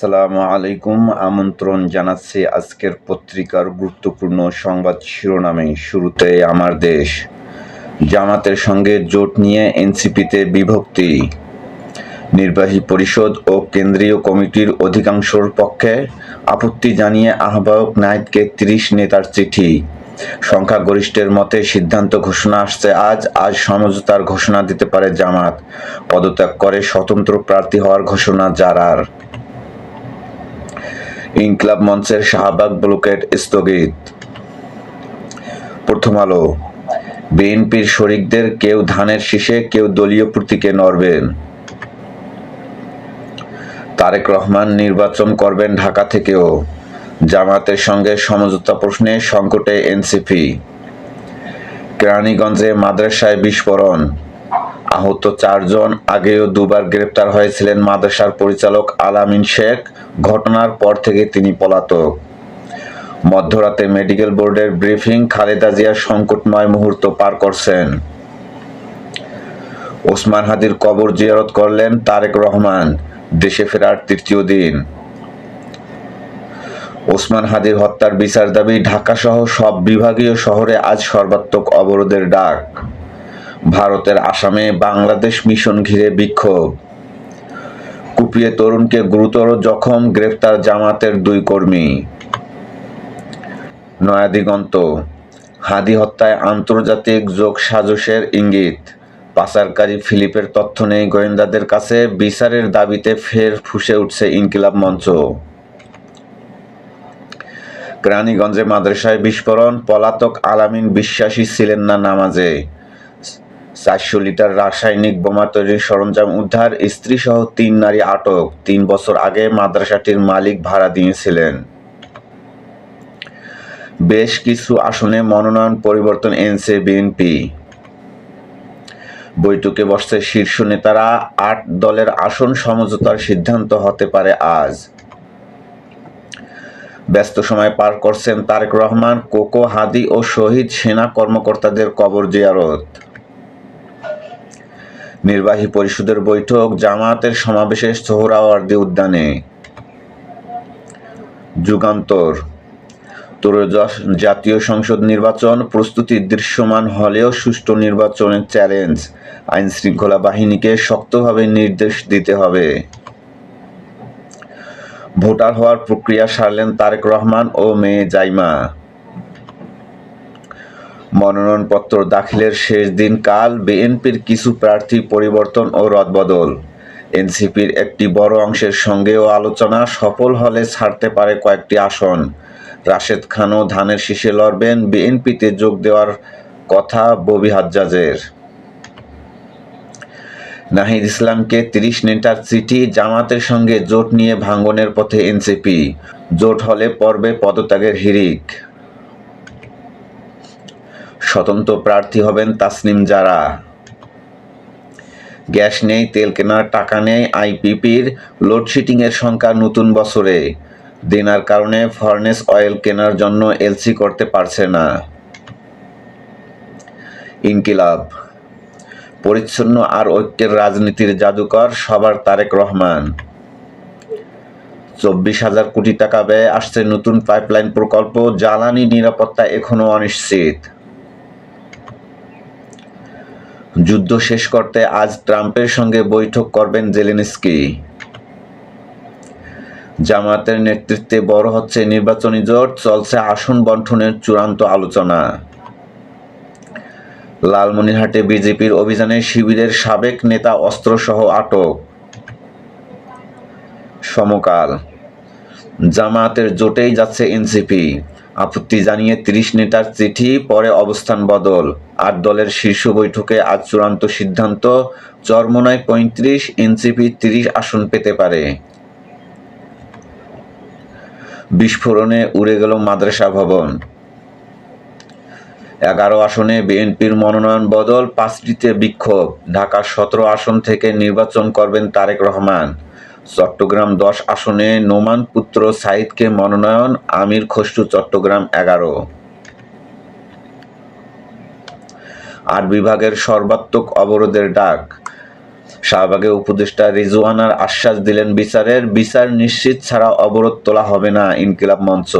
আসসালামু আলাইকুম। আমন্ত্রণ জানাচ্ছি আজকের পত্রিকার গুরুত্বপূর্ণ সংবাদ শিরোনামে। শুরুতে আমার দেশ। জামাতের সঙ্গে জোট নিয়ে এনসিপিতে বিভক্তি। নির্বাহী পরিষদ ও কেন্দ্রীয় কমিটির অধিকাংশর পক্ষে আপত্তি জানিয়ে আহ্বায়ক নাইদকে তিরিশ নেতার চিঠি। সংখ্যাগরিষ্ঠের মতে সিদ্ধান্ত ঘোষণা আসছে আজ আজ সমঝোতার ঘোষণা দিতে পারে জামাত। পদত্যাগ করে স্বতন্ত্র প্রার্থী হওয়ার ঘোষণা জারার। ইনকলাব মঞ্চের শাহবাগ ব্লকেট স্থগিত। প্রথম আলো, বিএনপির শরিকদের কেউ ধানের শীষে, কেউ দলীয় প্রতীকে নড়বেন। তারেক রহমান নির্বাচন করবেন ঢাকা থেকেও জামাতের সঙ্গে সমঝোতা প্রশ্নে সংকটে এনসিপি। কেরানীগঞ্জে মাদ্রাসায় বিস্ফোরণ। আহত চারজন আগেও দুবার গ্রেপ্তার হয়েছিলেন মাদ্রাসার পরিচালক আলামিন শেখ। ঘটনার পর থেকে তিনি পলাতক। মধ্যরাতে মেডিকেল বোর্ডের ব্রিফিং খালেদা জিয়ার সংকটময় মুহূর্ত পার করছেন। ওসমান হাদির কবর জিয়ারত করলেন তারেক রহমান। দেশে ফেরার তৃতীয় দিন। ওসমান হাদির হত্যার বিচার দাবি ঢাকাসহ সব বিভাগীয় শহরে আজ সর্বাত্মক অবরোধের ডাক। ভারতের আসামে বাংলাদেশ মিশন ঘিরে বিক্ষোভ। কুপিয়ে তরুণকে গুরুতর জখম, গ্রেফতার জামাতের দুই কর্মী। নয়াদিগন্ত, হাদি হত্যায় আন্তর্জাতিক যোগ সাজসের ইঙ্গিত। পাচারকারী ফিলিপের তথ্য নেই, গোয়েন্দাদের কাছে বিচারের দাবিতে ফের ফুসে উঠছে ইনকিলাব মঞ্চ। কেরানীগঞ্জে মাদ্রাসায় বিস্ফোরণ, পলাতক আলামিন বিশ্বাসী ছিলেন না নামাজে। চারশো লিটার রাসায়নিক বোমা তৈরির সরঞ্জাম উদ্ধার, স্ত্রীসহ তিন নারী আটক। তিন বছর আগে মাদ্রাসাটির মালিক ভাড়া দিয়েছিলেন। বেশ কিছু আসনে মনোনয়ন পরিবর্তন এনেছে বিএনপি। বৈঠকে বসছে শীর্ষ নেতারা। আট দলের আসন সমঝোতার সিদ্ধান্ত হতে পারে আজ। ব্যস্ত সময় পার করছেন তারেক রহমান, কোকো হাদি ও শহীদ সেনা কর্মকর্তাদের কবর জিয়ারত। নির্বাহী পরিষদের বৈঠক, জামায়াতের সমাবেশে সোহরাওয়ার্দী উদ্যানে। যুগান্তর। ত্রয়োদশ জাতীয় সংসদ নির্বাচন প্রস্তুতি দৃশ্যমান হলেও সুষ্ঠু নির্বাচনের চ্যালেঞ্জ। আইন শৃঙ্খলা বাহিনীকে শক্তভাবে নির্দেশ দিতে হবে। ভোটার হওয়ার প্রক্রিয়া সারলেন তারেক রহমান ও মেয়ে জাইমা। মনোনয়নপত্র দাখিলের শেষ দিন কাল বিএনপির কিছু প্রার্থী পরিবর্তন ও রদবদল। এনসিপির একটি বড় অংশের সঙ্গেও আলোচনা সফল হলে ছাড়তে পারে কয়েকটি আসন। রাশেদ খানও ধানের শীষে লড়বেন, বিএনপিতে যোগ দেওয়ার কথা ববি হাজ্জাজের। নাহিদ ইসলামকে তিরিশ নেতার চিঠি, জামাতের সঙ্গে জোট নিয়ে ভাঙ্গনের পথে এনসিপি। জোট হলে পর্বে পদত্যাগের হিরিক। স্বতন্ত্র প্রার্থী হবেন তাসনিম জারা। গ্যাস নেই, তেল কেনার টাকা নেই, আইপিপির লোডশেডিংয়ের সংখ্যা নতুন বছরে। দেনার কারণে ফার্নেস অয়েল কেনার জন্য এলসি করতে পারছে না। ইনকিলাব। পরিচ্ছন্ন আর ঐক্যের রাজনীতির জাদুকর সবার তারেক রহমান। চব্বিশ হাজার কোটি টাকা ব্যয়ে আসছে নতুন পাইপলাইন প্রকল্প, জ্বালানি নিরাপত্তা এখনও অনিশ্চিত। যুদ্ধ শেষ করতে আজ ট্রাম্পের সঙ্গে বৈঠক করবেন জেলেনস্কি। জামাতের নেতৃত্বে বড় হচ্ছে নির্বাচনী জোট, চলছে আসন বন্টনের চূড়ান্ত আলোচনা। লালমনিরহাটে বিজেপির অভিযানে শিবিরের সাবেক নেতা অস্ত্রসহ আটক। সমকাল। জামায়াতের জোটেই যাচ্ছে এনসিপি। আপত্তি জানিয়ে তিরিশ নেতার চিঠি, পরে অবস্থান বদল। আট দলের শীর্ষ বৈঠকে আজ চূড়ান্ত সিদ্ধান্ত, চরমনায় পঁয়ত্রিশ, এনসিপি তিরিশ আসন পেতে পারে। বিস্ফোরণে উড়ে গেল মাদ্রাসা ভবন। এগারো আসনে বিএনপির মনোনয়ন বদল, পাঁচটিতে বিক্ষোভ। ঢাকা সতেরো আসন থেকে নির্বাচন করবেন তারেক রহমান। চট্টগ্রাম দশ আসনে নোমান পুত্র সাইদকে মনোনয়ন, আমির খসরু চট্টগ্রাম এগারো। আর বিভাগের সর্বাত্মক অবরোধের ডাক। শাহবাগে উপদেষ্টা রিজওয়ানার আশ্বাস দিলেন বিচারের, বিচার নিশ্চিত ছাড়া অবরোধ তোলা হবে না ইনকিলাব মঞ্চ।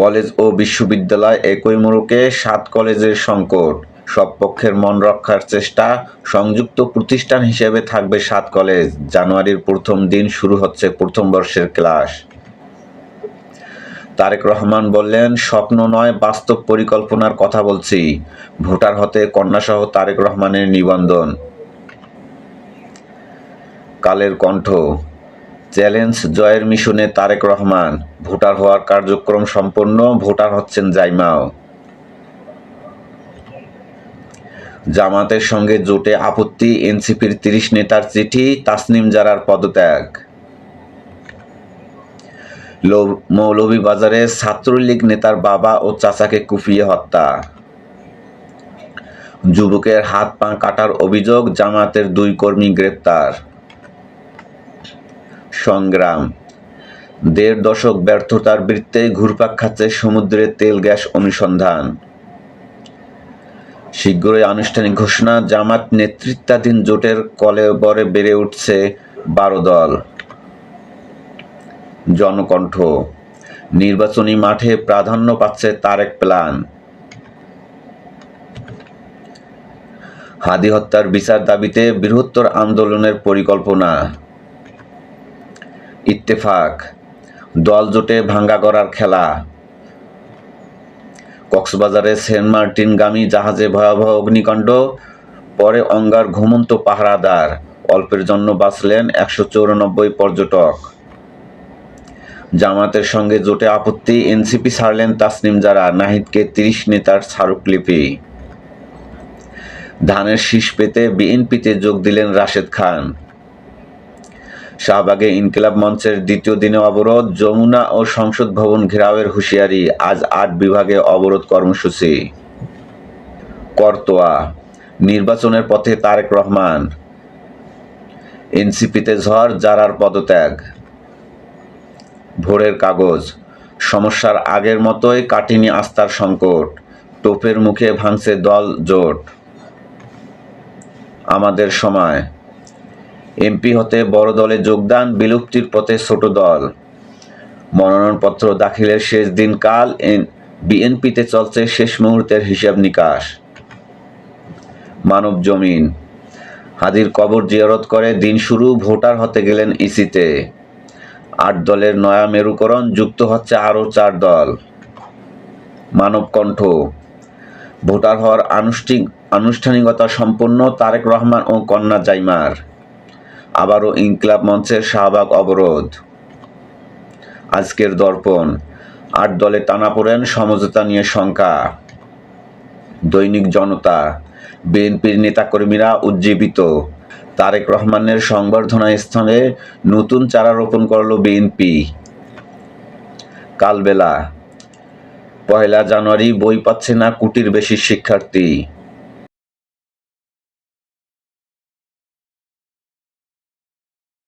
কলেজ ও বিশ্ববিদ্যালয় একই মোড়কে সাত কলেজের সংকট। সব পক্ষের মন রক্ষার চেষ্টা সংযুক্ত প্রতিষ্ঠান হিসেবে থাকবে সাত কলেজ। জানুয়ারির প্রথম দিন শুরু হচ্ছে প্রথম বর্ষের ক্লাস। তারেক রহমান বললেন, স্বপ্ন নয়, বাস্তব পরিকল্পনার কথা বলছি। ভোটার হতে কন্যাসহ তারেক রহমানের নিবন্ধন। কালের কণ্ঠ, চ্যালেঞ্জ জয়ের মিশনে তারেক রহমান, ভোটার হওয়ার কার্যক্রম সম্পন্ন, ভোটার হচ্ছেন জাইমাও। জামাতের সঙ্গে জোটে আপত্তি, এনসিপির তিরিশ নেতার চিঠি, তাসনিম জারার পদত্যাগ। মৌলভীবাজারে ছাত্রলীগ নেতার বাবা ও চাচাকে কুপিয়ে হত্যা। যুবকের হাত পা কাটার অভিযোগ, জামাতের দুই কর্মী গ্রেপ্তার। সংগ্রাম। দেড় দশক ব্যর্থতার বৃত্তে ঘুরপাক খাচ্ছে সমুদ্রে তেল গ্যাস অনুসন্ধান। শীঘ্রই আনুষ্ঠানিক ঘোষণা, জামাত নেতৃত্বাধীন জোটের কলে কলেবরে বেড়ে উঠছে বারো দল। জনকণ্ঠ, নির্বাচনী মাঠে প্রাধান্য পাচ্ছে তারেক প্ল্যান হাদি হত্যার বিচার দাবিতে বৃহত্তর আন্দোলনের পরিকল্পনা। ইত্তেফাক, দল জোটে ভাঙ্গা করার খেলা। কক্সবাজারে সেন্ট মার্টিনগামী জাহাজে ভয়াবহ অগ্নিকাণ্ড, পরে অঙ্গার ঘুমন্ত পাহারাদার, অল্পের জন্য বাঁচলেন একশো চৌরানব্বই পর্যটক। জামাতের সঙ্গে জোটে আপত্তি, এনসিপি ছাড়লেন তাসনিম জারা, নাহিদকে তিরিশ নেতার স্মারকলিপি। ধানের শীষ পেতে বিএনপিতে যোগ দিলেন রাশেদ খান। শাহবাগে ইনকিলাব মঞ্চের দ্বিতীয় দিনে অবরোধ, যমুনা ও সংসদ ভবন ঘেরাওয়ের হুঁশিয়ারি, আজ আট বিভাগে অবরোধ কর্মসূচি। করতোয়া, নির্বাচনের পথে তারেক রহমান। এনসিপিতে ঝড়, জারার পদত্যাগ। ভোরের কাগজ, সমস্যার আগের মতোই কাটিনি আস্থার সংকট, টোপের মুখে ভাঙছে দল জোট। আমাদের সময়। এমপি হতে বড় দলে যোগদান বিলুপ্তির পথে ছোট দল। মনোনয়নপত্র দাখিলের শেষ দিন কাল বিএনপিতে চলছে শেষ মুহূর্তের হিসাব নিকাশ। মানব জমিন। হাদির কবর জিয়ারত করে দিন শুরু, ভোটার হতে গেলেন ইসিতে। আট দলের নয়া মেরুকরণ যুক্ত হচ্ছে আরও চার দল। মানব কণ্ঠ। ভোটার হওয়ার আনুষ্ঠানিক আনুষ্ঠানিকতা সম্পন্ন তারেক রহমান ও কন্যা জাইমার। আবারও ইনকিলাব মঞ্চের শাহবাগ অবরোধ। আজকের দর্পণ, আট দলে টানাপোড়েন সমঝোতা নিয়ে শঙ্কা। দৈনিক জনতা, বিএনপির নেতাকর্মীরা উজ্জীবিত। তারেক রহমানের সংবর্ধনা স্থানে নতুন চারা রোপণ করল বিএনপি। কালবেলা, পয়লা জানুয়ারি বই পাচ্ছে না কোটির বেশি শিক্ষার্থী।